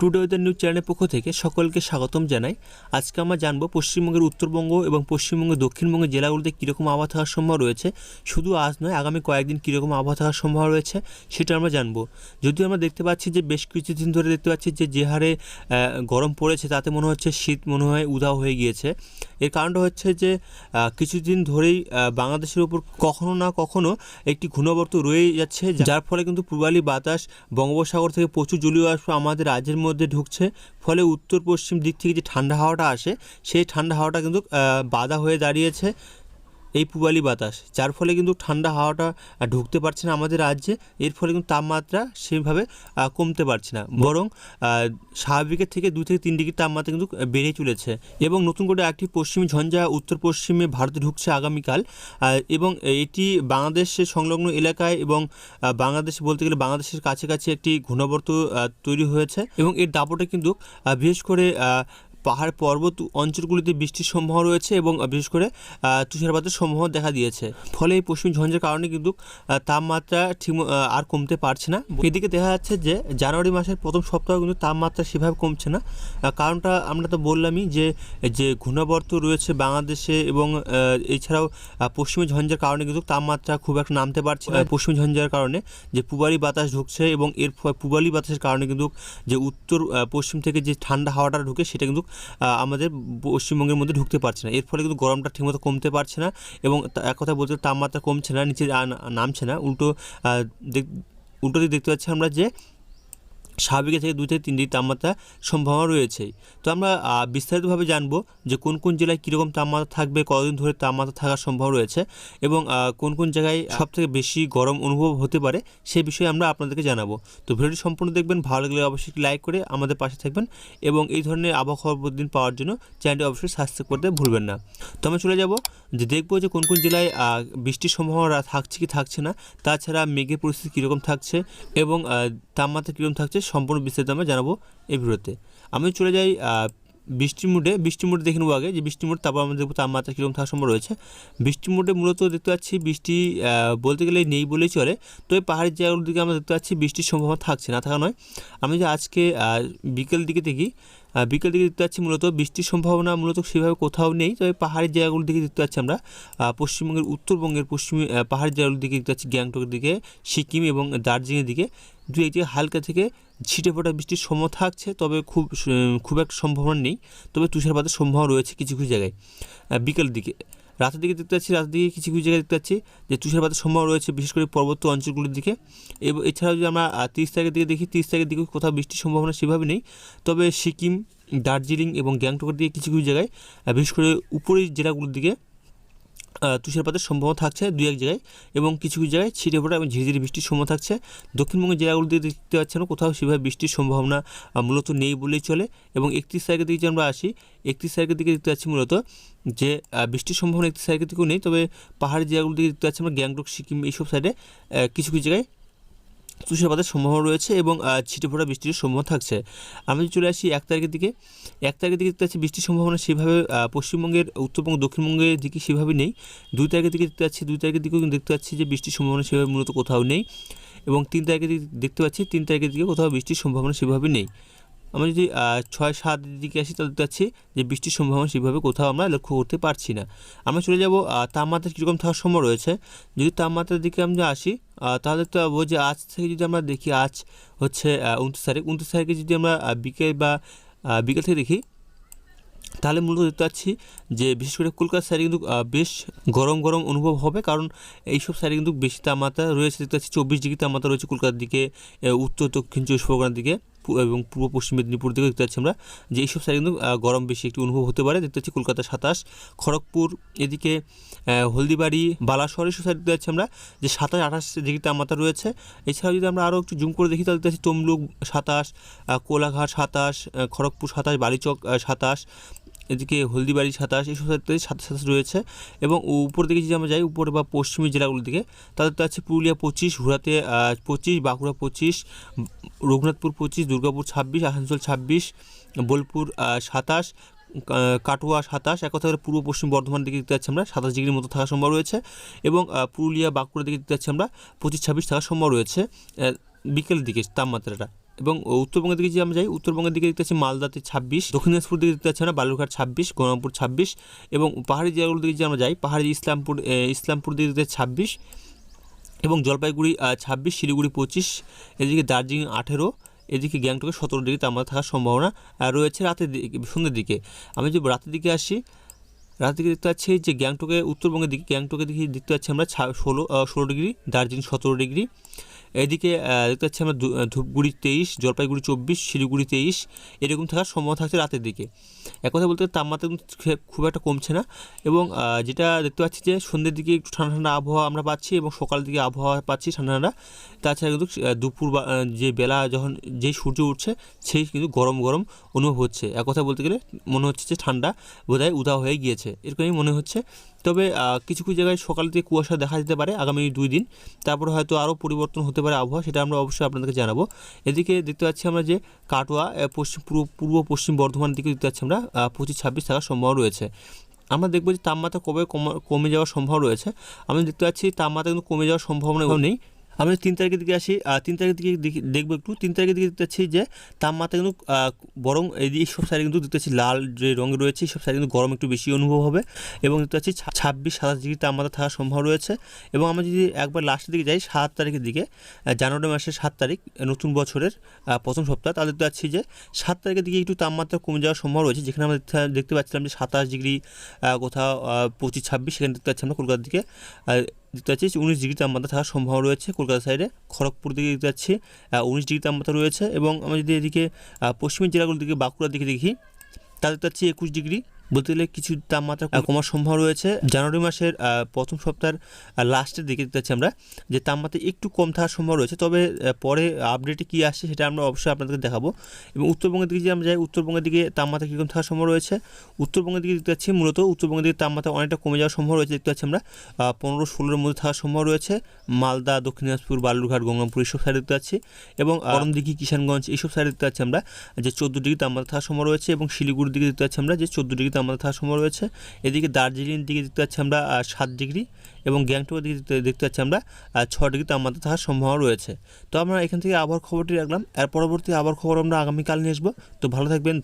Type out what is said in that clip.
Today weather news চ্যানেলের পক্ষ থেকে সকলকে স্বাগতম জানাই। আজকে আমরা জানব পশ্চিমবঙ্গের উত্তরবঙ্গ এবং পশ্চিমবঙ্গের দক্ষিণবঙ্গের জেলাগুলিতে কীরকম আবহাওয়া থাকার সম্ভাবনা রয়েছে। শুধু আজ নয়, আগামী কয়েকদিন কীরকম আবহাওয়া থাকার সম্ভাবনা রয়েছে সেটা আমরা জানব। যদিও আমরা দেখতে পাচ্ছি যে বেশ কিছুদিন ধরে দেখতে পাচ্ছি যে যে হারে গরম পড়েছে তাতে মনে হচ্ছে শীত মনে হয় উধাও হয়ে গিয়েছে। এর কারণটা হচ্ছে যে কিছুদিন ধরেই বাংলাদেশের উপর কখনো না কখনো একটি ঘূর্ণাবর্ত রয়ে যাচ্ছে, যার ফলে কিন্তু পূর্বালি বাতাস বঙ্গোপসাগর থেকে প্রচুর জলীয় বাষ্প আমাদের রাজ্যের মধ্যে ঢুকছে, ফলে উত্তর পশ্চিম দিক থেকে যে ঠান্ডা হাওয়াটা আসে, সেই ঠান্ডা হাওয়াটা কিন্তু বাধা হয়ে দাঁড়িয়েছে। এই পূবালি বাতাস, যার ফলে কিন্তু ঠান্ডা হাওয়াটা ঢুকতে পারছে না আমাদের রাজ্যে। এর ফলে কিন্তু তাপমাত্রা সেভাবে কমতে পারছে না। বরং স্বাভাবিকের থেকে দু থেকে তিন ডিগ্রি তাপমাত্রা কিন্তু বেড়ে চলেছে। এবং নতুন করে একটি পশ্চিমী ঝঞ্ঝা উত্তর পশ্চিমে ভারতে ঢুকছে আগামীকাল। এবং এটি বাংলাদেশের সংলগ্ন এলাকায় এবং বাংলাদেশ বলতে গেলে বাংলাদেশের কাছাকাছি একটি ঘূর্ণাবর্ত তৈরি হয়েছে। এবং এর দাপটে কিন্তু বিশেষ করে পাহাড় পর্বত অঞ্চলগুলিতে বৃষ্টির সম্ভাবনা রয়েছে এবং বিশেষ করে তুষারপাতের সম্ভাবনা দেখা দিয়েছে। ফলে এই পশ্চিম ঝঞ্ঝের কারণে কিন্তু তাপমাত্রা ঠিক আর কমতে পারছে না। এদিকে দেখা যাচ্ছে যে, জানুয়ারি মাসের প্রথম সপ্তাহে কিন্তু তাপমাত্রা সেভাবে কমছে না। কারণটা আমরা তো বললামই যে যে ঘূর্ণাবর্ত রয়েছে বাংলাদেশে এবং এছাড়াও পশ্চিমী ঝঞ্ঝার কারণে কিন্তু তাপমাত্রা খুব একটা নামতে পারছে পশ্চিমী ঝঞ্ঝার কারণে যে পূবালি বাতাস ঢুকছে এবং এর পূবালি বাতাসের কারণে কিন্তু যে উত্তর পশ্চিম থেকে যে ঠান্ডা হাওয়াটা ঢুকে সেটা কিন্তু আমাদের পশ্চিমবঙ্গের মধ্যে ঢুকতে পারছে না। এর ফলে কিন্তু গরমটা ঠিকমতো কমতে পারছে না এবং এক কথা বলতে তাপমাত্রা কমছে না নিচে নামছে না। উল্টো উল্টো দিক দেখতে পাচ্ছি আমরা যে স্বাভাবিকের থেকে দুই থেকে তিন ডিগ্রি তাপমাত্রা সম্ভাবনা রয়েছেই তো আমরা বিস্তারিতভাবে জানব যে কোন কোন জেলায় কীরকম তাপমাত্রা থাকবে, কতদিন ধরে তাপমাত্রা থাকার সম্ভাবনা রয়েছে এবং কোন কোন জায়গায় সবথেকে বেশি গরম অনুভব হতে পারে সে বিষয়ে আমরা আপনাদেরকে জানাব। তো ভিডিওটি সম্পূর্ণ দেখবেন, ভালো লাগলে অবশ্যই লাইক করে আমাদের পাশে থাকবেন এবং এই ধরনের আবহাওয়া প্রতিদিন পাওয়ার জন্য চ্যানেলটি অবশ্যই সাবস্ক্রাইব করতে ভুলবেন না। তো আমরা চলে যাব, যে দেখব যে কোন কোন জেলায় বৃষ্টির সম্ভাবনা থাকছে কি থাকছে না, তাছাড়া মেঘের পরিস্থিতি কীরকম থাকছে এবং তাপমাত্রা কীরকম থাকছে সম্পূর্ণ বিস্তারিত আমরা জানাব এই ভিডিওতে। আমি চলে যাই বৃষ্টির মুডে। বৃষ্টির মুডে দেখে নেব আগে যে বৃষ্টির মুড তারপর আমরা দেখব তাপমাত্রা কীরকম থাকার সম্ভব রয়েছে। বৃষ্টির মুডে মূলত দেখতে পাচ্ছি বৃষ্টি বলতে গেলে নেই বলেই চলে। তবে পাহাড়ের জায়গাগুলোর দিকে আমরা দেখতে পাচ্ছি বৃষ্টির সম্ভাবনা থাকছে, না থাকা নয়। আমি যে আজকে বিকেল দিকে দেখি বিকেল দিকে দেখতে পাচ্ছি মূলত বৃষ্টির সম্ভাবনা মূলত সেভাবে কোথাও নেই। তবে পাহাড়ের জায়গাগুলোর দিকে দেখতে পাচ্ছি আমরা পশ্চিমবঙ্গের, উত্তরবঙ্গের পশ্চিমী পাহাড়ের জায়গাগুলোর দিকে দেখতে পাচ্ছি গ্যাংটকের দিকে, সিকিম এবং দার্জিলিংয়ের দিকে। দু একটি হালকা থেকে ছিটে ফোটা বৃষ্টির সম্ভাবনা থাকছে, তবে খুব খুব একটা সম্ভাবনা নেই। তবে তুষারপাতের সম্ভাবনা রয়েছে কিছু কিছু জায়গায়। বিকেল দিকে। রাতের দিকে দেখতে পাচ্ছি, রাতের দিকে কিছু কিছু জায়গায় দেখতে পাচ্ছি যে তুষারপাতের সম্ভাবনা রয়েছে, বিশেষ করে পর্বত অঞ্চলগুলির দিকে। এবং, এছাড়াও যদি আমরা তিরিশ তারিখের দিকে দেখি, তিরিশ তারিখের দিকে কোথাও বৃষ্টির সম্ভাবনা সেভাবে নেই। তবে সিকিম, দার্জিলিং এবং গ্যাংটকের দিকে কিছু কিছু জায়গায় বিশেষ করে উপরের জেলাগুলোর দিকে তুষারপাতের সম্ভাবনা থাকছে দু এক জায়গায় এবং কিছু কিছু জায়গায় ছিটে ফোটা এবং ঝিরিঝিরি বৃষ্টির সম্ভাবনা থাকছে। দক্ষিণবঙ্গের জেলাগুলো দিকে দেখতে পাচ্ছেন কোথাও সেভাবে বৃষ্টির সম্ভাবনা মূলত নেই বলেই চলে এবং একত্রিশ তারিখের দিকে আমরা আসি, একত্রিশ তারিখের দিকে দেখতে পাচ্ছি মূলত যে বৃষ্টির সম্ভাবনা একত্রিশ তারিখের দিকেও নেই, তবে পাহাড়ি জায়গাগুলো দিকে দেখতে পাচ্ছি আমরা গ্যাংটক, সিকিম এইসব সাইডে কিছু কিছু জায়গায় তুষারপাতের সম্ভাবনা রয়েছে এবং ছিটে ফোটা বৃষ্টির সম্ভাবনা থাকছে। আমি চলে আসি এক তারিখের দিকে, এক তারিখের দিকে দেখতে পাচ্ছি বৃষ্টির সম্ভাবনা সেভাবে পশ্চিমবঙ্গের উত্তরবঙ্গ দক্ষিণবঙ্গের দিকে সেভাবে নেই। দুই তারিখের দিকে দেখতে পাচ্ছি, দুই তারিখের দিকেও কিন্তু দেখতে পাচ্ছি যে বৃষ্টির সম্ভাবনা সেভাবে মূলত কোথাও নেই এবং তিন তারিখের দিকে দেখতে পাচ্ছি, তিন তারিখের দিকে কোথাও বৃষ্টির সম্ভাবনা সেভাবে নেই। আমরা যদি ছয় সাত দিকে আসি তাহলে দেখতে যে বৃষ্টির সম্ভাবনা সেভাবে কোথাও আমরা লক্ষ্য করতে পারছি না। আমরা চলে যাব তাপমাত্রা কীরকম থাকার সময় রয়েছে। যদি তাপমাত্রার দিকে আমরা আসি তাহলে দেখতে পাবো যে আজ থেকে যদি আমরা দেখি, আজ হচ্ছে উনত্রিশ তারিখ, উনত্রিশ তারিখে যদি আমরা বিকেল বা বিকেল থেকে দেখি, তাহলে মূলত দেখতে পাচ্ছি যে বিশেষ করে কলকাতার সাইডে কিন্তু বেশ গরম গরম অনুভব হবে। কারণ এইসব সাইডে কিন্তু বেশি তাপমাত্রা রয়েছে। দেখতে পাচ্ছি চব্বিশ ডিগ্রি তাপমাত্রা রয়েছে কলকাতার দিকে উত্তর, দক্ষিণ, চব্বিশ পরগনার দিকে। এবং পূর্ব পশ্চিম মেদিনীপুর দিকে দেখতে পাচ্ছি আমরা যে এইসব সাইডে কিন্তু গরম বেশি একটু অনুভব হতে পারে। দেখতে পাচ্ছি কলকাতা সাতাশ, খড়গপুর এদিকে হলদিবাড়ি বালাসর এইসব সাইড দেখতে পাচ্ছি আমরা যে সাতাশ, আঠাশ ডিগ্রি তাপমাত্রা রয়েছে। এছাড়াও যদি আমরা আরও একটু জুম করে দেখি, তাহলে দেখতে পাচ্ছি তমলুক সাতাশ কোলাঘাট সাতাশ খড়গপুর সাতাশ, বালিচক সাতাশ এদিকে হলদিবাড়ি সাতাশ এইসব সাইডে সাতাশ রয়েছে এবং উপর দিকে যদি আমরা যাই উপরে বা পশ্চিমী জেলাগুলোর দিকে তাদের তো আছে পুরুলিয়া পঁচিশ হুড়াতে পঁচিশ বাঁকুড়া পঁচিশ রঘুনাথপুর পঁচিশ দুর্গাপুর ছাব্বিশ আসানসোল ছাব্বিশ বোলপুর সাতাশ কাটোয়া সাতাশ এক কথা করে পূর্ব পশ্চিম বর্ধমান দিকে দেখতে পাচ্ছি আমরা সাতাশ ডিগ্রির মতো থাকার সম্ভব রয়েছে এবং পুরুলিয়া বাঁকুড়া দিকে দেখতে পাচ্ছি আমরা পঁচিশ ছাব্বিশ থাকার সম্ভব রয়েছে আহ, বিকেলের দিকে তাপমাত্রাটা। এবং উত্তরবঙ্গের দিকে যদি আমরা যাই, উত্তরবঙ্গের দিকে দেখতে পাচ্ছি মালদাতে ছাব্বিশ, দক্ষিণ দিনাজপুর দিকে দেখতে পাচ্ছি আমরা বালুরঘাট ছাব্বিশ গরমপুর ছাব্বিশ এবং পাহাড়ি জেলাগুলোর দিকে যদি আমরা যাই, পাহাড়ি ইসলামপুর ইসলামপুর দিকে দেখতে ছাব্বিশ এবং জলপাইগুড়ি ছাব্বিশ, শিলিগুড়ি পঁচিশ, এদিকে দার্জিলিং আঠেরো, এদিকে গ্যাংটকে সতেরো ডিগ্রি তাপমাত্রা থাকার সম্ভাবনা রয়েছে রাতের দিকে, সন্ধ্যের দিকে। আমি যদি রাতের দিকে আসি, রাতের দিকে দেখতে পাচ্ছি যে গ্যাংটকে, উত্তরবঙ্গের দিকে, গ্যাংটকের দিকে দেখতে পাচ্ছি আমরা ষোলো ষোলো ডিগ্রি, দার্জিলিং সতেরো ডিগ্রি এদিকে দেখতে পাচ্ছি আমরা ধূপগুড়ি তেইশ, জলপাইগুড়ি চব্বিশ, শিলিগুড়ি তেইশ, এরকম থাকার সম্ভাবনা থাকছে রাতের দিকে। এক কথা বলতে তাপমাত্রা খুব একটা কমছে না এবং যেটা দেখতে পাচ্ছি যে সন্ধ্যের দিকে একটু ঠান্ডা ঠান্ডা আবহাওয়া আমরা পাচ্ছি এবং সকালের দিকে আবহাওয়া পাচ্ছি ঠান্ডা ঠান্ডা। তাছাড়া কিন্তু দুপুর বা যে বেলা যখন যেই সূর্য উঠছে সেই কিন্তু গরম গরম অনুভব হচ্ছে। এক কথা বলতে গেলে মনে হচ্ছে যে ঠান্ডা বোধহয় উধাও হয়ে গিয়েছে। এরকমই মনে হচ্ছে। তবে কিছু কিছু জায়গায় সকাল থেকে কুয়াশা দেখা যেতে পারে আগামী দুই দিন। তারপর হয়তো আরও পরিবর্তন হতে পারে আবহাওয়া, সেটা আমরা অবশ্যই আপনাদেরকে জানাব। এদিকে দেখতে পাচ্ছি আমরা যে কাটোয়া পশ্চিম পূর্ব পূর্ব পশ্চিম বর্ধমানের দিকে দেখতে পাচ্ছি আমরা পঁচিশ ছাব্বিশ থাকার সম্ভাবনা রয়েছে। আমরা দেখব যে তাপমাত্রা কবে কমা- যাওয়ার সম্ভাবনা রয়েছে। আমরা দেখতে পাচ্ছি তাপমাত্রা কিন্তু কমে যাওয়ার সম্ভাবনা নেই। আমি তিন তারিখের দিকে আসি তিন তারিখের দিকে দেখি- দেখব একটু। তিন তারিখের দিকে দেখতে পাচ্ছি যে তাপমাত্রা কিন্তু বরং এই সব সাইডে কিন্তু দেখতে পাচ্ছি লাল যে রঙে রয়েছে, সব সাইডে কিন্তু গরম একটু বেশি অনুভব হবে। এবং দেখতে পাচ্ছি ছাব্বিশ, সাতাশ ডিগ্রি তাপমাত্রা থাকার সম্ভাবনা রয়েছে। এবং আমরা যদি একবার লাস্টের দিকে যাই, সাত তারিখের দিকে জানুয়ারি মাসের সাত তারিখ, নতুন বছরের প্রথম সপ্তাহ, তাহলে দেখতে পাচ্ছি যে সাত তারিখের দিকে একটু তাপমাত্রা কমে যাওয়ার সম্ভাবনা রয়েছে। যেখানে আমরা দেখতে- পাচ্ছিলাম যে সাতাশ ডিগ্রি কোথাও পঁচিশ, ছাব্বিশ, সেখানে দেখতে পাচ্ছি আমরা কলকাতার দিকে দেখতে পাচ্ছি উনিশ ডিগ্রি তাপমাত্রা থাকার সম্ভাবনা রয়েছে কলকাতা সাইডে খড়গপুর দিকে দেখতে পাচ্ছি উনিশ ডিগ্রি তাপমাত্রা রয়েছে এবং আমরা যদি এদিকে পশ্চিমের জেলাগুলোর দিকে বাঁকুড়ার দিকে দেখি তাদের দেখতে পাচ্ছি একুশ ডিগ্রি। বলতে গেলে কিছু তাপমাত্রা কমার সম্ভাবনা রয়েছে। জানুয়ারি মাসের প্রথম সপ্তাহের লাস্টের দিকে দেখতে পাচ্ছি আমরা যে তাপমাত্রা একটু কম থাকার সম্ভাবনা রয়েছে। তবে পরে আপডেটে কী আসছে সেটা আমরা অবশ্যই আপনাদেরকে দেখাবো। এবং উত্তরবঙ্গের দিকে যে আমরা যাই উত্তরবঙ্গের দিকে তাপমাত্রা কীরকম থাকার সম্ভাবনা রয়েছে? উত্তরবঙ্গের দিকে দেখতে পাচ্ছি মূলত উত্তরবঙ্গের দিকে তাপমাত্রা অনেকটা কমে যাওয়ার সম্ভাবনা রয়েছে দেখতে পাচ্ছি আমরা। পনেরো ষোলোর মধ্যে থাকার সম্ভাবনা রয়েছে। মালদা দক্ষিণ দিনাজপুর বালুরঘাট গঙ্গাপুর এইসব সাইডে দেখতে পাচ্ছি। এবং করমদিঘি কিষানগঞ্জ এইসব সাইডে দেখতে পাচ্ছি আমরা যে চোদ্দ ডিগ্রি তাপমাত্রা থাকার সম্ভাবনা রয়েছে। এবং শিলিগুড়ির দিকে দেখতে পাচ্ছি আমরা যে চোদ্দ ডিগ্রি তাপমাত্রা থাকার সম্ভাবনা রয়েছে। এদিকে দার্জিলিং দিকে দেখতে পাচ্ছি আমরা সাত ডিগ্রি এবং গ্যাংটকের দিকে দেখতে- পাচ্ছি আমরা ছ ডিগ্রি তাপমাত্রা থাকার সম্ভাবনা রয়েছে। তো আমরা এখান থেকে আবহাওয়ার খবরটি রাখলাম। এর পরবর্তী আবহাওয়ার খবর আমরা আগামীকাল নিয়ে আসব। তো ভালো থাকবেন